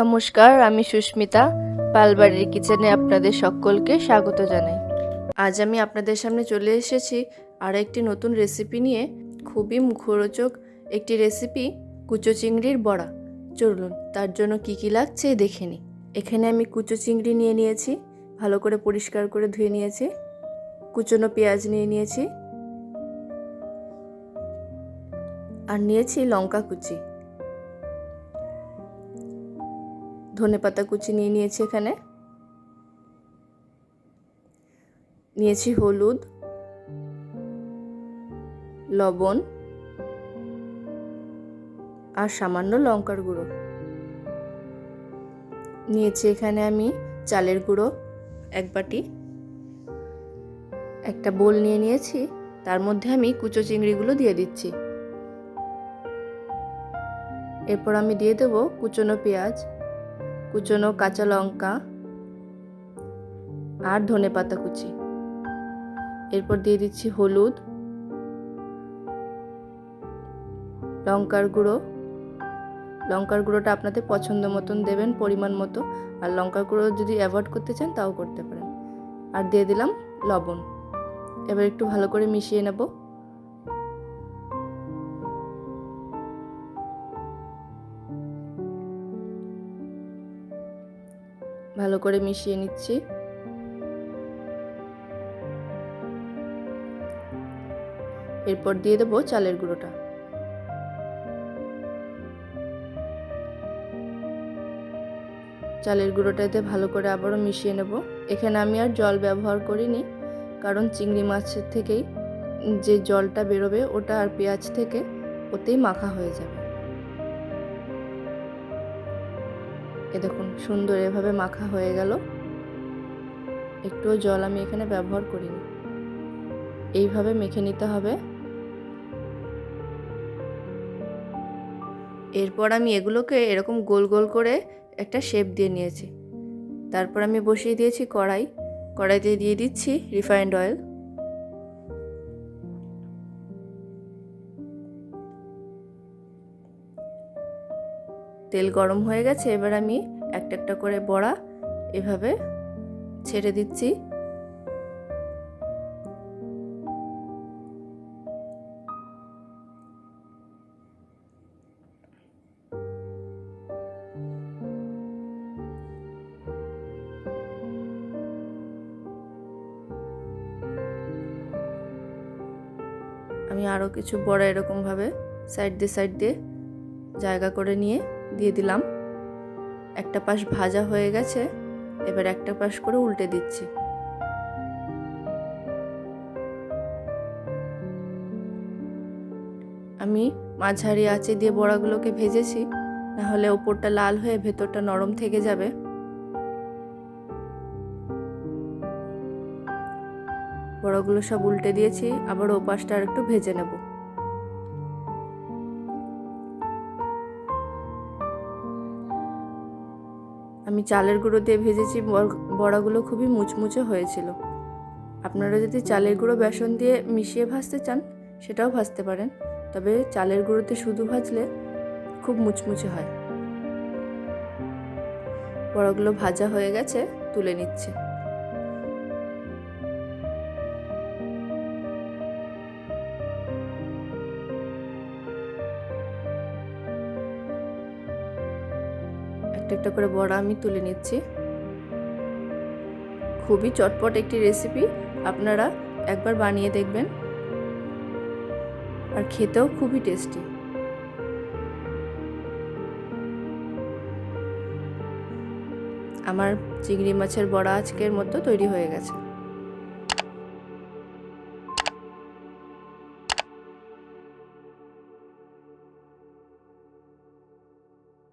নমস্কার, আমি সুস্মিতা, পালবাড়ির কিচেনে আপনাদের সকলকে স্বাগত জানাই। আজ আমি আপনাদের সামনে চলে এসেছি আর একটি নতুন রেসিপি নিয়ে, খুবই মুখরোচক একটি রেসিপি কুচো চিংড়ির বড়া। চলুন, তার জন্য কি কি লাগছে দেখে নিই। এখানে আমি কুচো চিংড়ি নিয়ে নিয়েছি, ভালো করে পরিষ্কার করে ধুয়ে নিয়েছি, কুচনো পেঁয়াজ নিয়ে নিয়েছি, আর নিয়েছি লঙ্কা কুচি। ধনে পাতা কুচি নিয়ে নিয়েছি এখানে। নিয়েছি হলুদ, লবণ আর সামান্য লঙ্কার গুঁড়ো। নিয়েছি এখানে আমি চালের গুঁড়ো এক বাটি। একটা বোল নিয়ে নিয়েছি, তার মধ্যে আমি কুচো চিংড়িগুলো দিয়ে দিচ্ছি। এরপর আমি দিয়ে দেবো কুচনো পেঁয়াজ। কুচনো কাঁচা লঙ্কা আর ধনে পাতা কুচি। এরপর দিয়ে দিচ্ছি হলুদ, লঙ্কার গুঁড়ো। লঙ্কার গুঁড়োটা আপনাদের পছন্দ মতন দেবেন, পরিমাণ মতো। আর লঙ্কার গুঁড়ো যদি অ্যাভয়েড করতে চান, তাও করতে পারেন। আর দিয়ে দিলাম লবণ। এবার একটু ভালো করে মিশিয়ে নেব। ভালো করে মিশিয়ে নিচ্ছি। এরপর দিয়ে দেবো চালের গুঁড়োটা। চালের গুঁড়োটাতে ভালো করে আবারও মিশিয়ে নেব। এখানে আমি আর জল ব্যবহার করিনি, কারণ চিংড়ি মাছের থেকেই যে জলটা বেরোবে ওটা আর পেঁয়াজ থেকে ওতেই মাখা হয়ে যাবে। এ দেখুন, সুন্দর এভাবে মাখা হয়ে গেল। একটুও জল আমি এখানে ব্যবহার করিনি। এইভাবে মেখে নিতে হবে। এরপর আমি এগুলোকে এরকম গোল গোল করে একটা শেপ দিয়ে নিয়েছি। তারপর আমি বসিয়ে দিয়েছি কড়াই। কড়াইতে দিয়ে দিচ্ছি রিফাইন্ড অয়েল তেল গরম হয়ে গেছে, এবার আমি একটা একটা করে বড়া এভাবে ছেড়ে দিচ্ছি। আমি আরও কিছু বড় এরকমভাবে সাইড দিয়ে সাইড দিয়ে জায়গা করে নিয়ে দিয়ে দিলাম। একটা পাশ ভাজা হয়ে গেছে, এবার একটা পাশ করে উল্টে দিচ্ছি। আমি মাঝারি আঁচে দিয়ে বড়াগুলোকে ভেজেছি নাহলে ওপরটা লাল হয়ে ভেতরটা নরম থেকে যাবে। বড়াগুলো সব উল্টে দিয়েছি, আবার ও পাশটা আর একটু ভেজে নেব। আমি চালের গুঁড়ো দিয়ে ভেজেছি বড়াগুলো খুবই মুচমুচে হয়েছিল। আপনারা যদি চালের গুঁড়ো বেসন দিয়ে মিশিয়ে ভাজতে চান, সেটাও ভাজতে পারেন। তবে চালের গুঁড়োতে শুধু ভাজলে খুব মুচমুচে হয়। বড়াগুলো ভাজা হয়ে গেছে, তুলে নিচ্ছে। একটা একটা করে বড়া আমি তুলে নিচ্ছি। খুবই চটপট একটি রেসিপি আপনারা একবার বানিয়ে দেখবেন। আর খেতেও খুবই টেস্টি আমার চিংড়ি মাছের বড়া আজকের মতো তৈরি হয়ে গেছে।